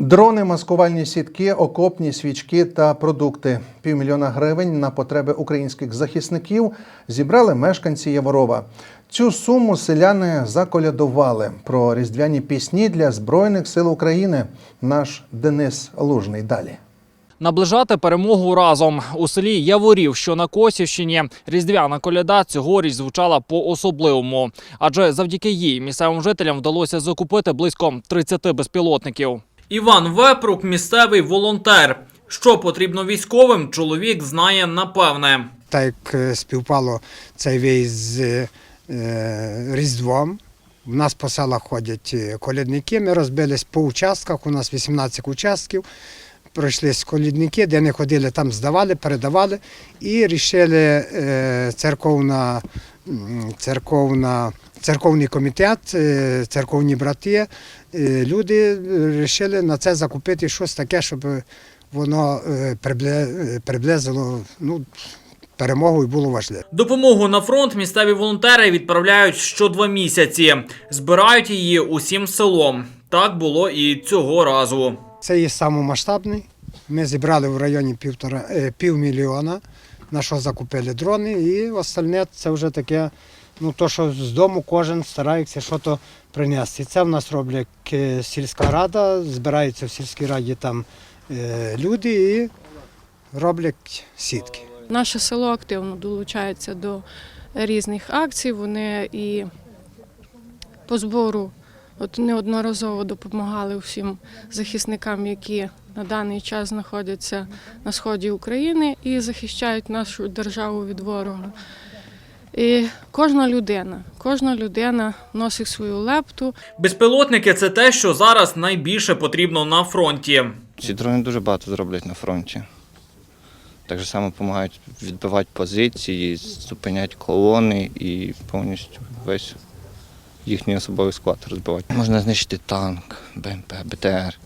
Дрони, маскувальні сітки, окопні свічки та продукти. Півмільйона гривень на потреби українських захисників зібрали мешканці Яворова. Цю суму селяни заколядували про різдвяні пісні для Збройних сил України. Наш Денис Лужний далі. Наближати перемогу разом у селі Яворів, що на Косівщині, різдвяна коляда цьогоріч звучала по-особливому, адже завдяки їй місцевим жителям вдалося закупити близько 30 безпілотників. Іван Вепрук, місцевий волонтер. Що потрібно військовим, чоловік знає напевне. так як е, співпало цей виїзд з е, Різдвом. У нас по селах ходять е, колядники. Ми розбились по участках. У нас 18 участків. Пройшлись колядники, де не ходили, там здавали, передавали. І рішили церковна, церковна, церковний комітет, е, церковні брати, е, люди вирішили на це закупити щось таке, щоб воно е, приблизило ну, перемогу і було важливо. Допомогу на фронт місцеві волонтери відправляють що два місяці. Збирають її усім селом. Так було і цього разу. Це є самомасштабний. Ми зібрали в районі півтора, півмільйона, на що закупили дрони, і остальне це вже таке, ну то, що з дому кожен старається щось принести. Це в нас роблять е, сільська рада, збираються в сільській раді там е, люди і роблять сітки. Наше село активно долучається до різних акцій. Вони і по збору от неодноразово допомагали всім захисникам, які на даний час знаходяться на сході України і захищають нашу державу від ворога. І кожна людина, кожна людина носить свою лепту. Безпілотники це те, що зараз найбільше потрібно на фронті. Ці дрони дуже багато зроблять на фронті. Так само допомагають відбивати позиції, зупиняти колони і повністю весь їхній особовий склад розбивати. Можна знищити танк, БМП, БТР.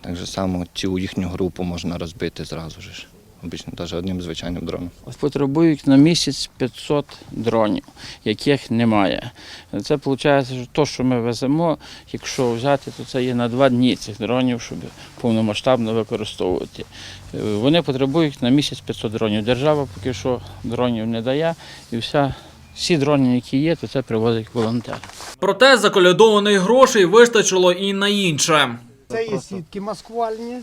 Так само цілу їхню групу можна розбити зразу ж. Обично навіть одним звичайним дроном. Потребують на місяць 500 дронів, яких немає. Це виходить, що те, що ми веземо, якщо взяти, то це є на два дні цих дронів, щоб повномасштабно використовувати. Е, Вони потребують на місяць 500 дронів. Держава поки що дронів не дає, і вся, всі дрони, які є, то це привозять волонтери. Проте заколядованих грошей вистачило і на інше. Це є сітки маскувальні,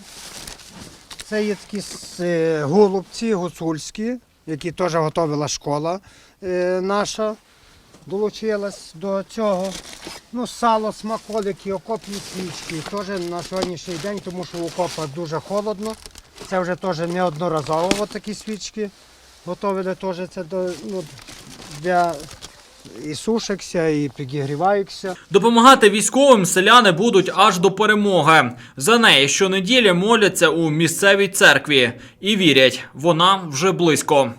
це є такі е, голубці гуцульські, які теж готувала школа е, наша, долучилась до цього. Ну, сало, смаколики, окопні свічки. Теж на сьогоднішній день, тому що в окопах дуже холодно. Це вже теж неодноразово такі свічки. Готовили теж це до, ну, для і сушишся, і підігріваєшся. Допомагати військовим селяни будуть аж до перемоги. За неї щонеділі моляться у місцевій церкві і вірять, вона вже близько.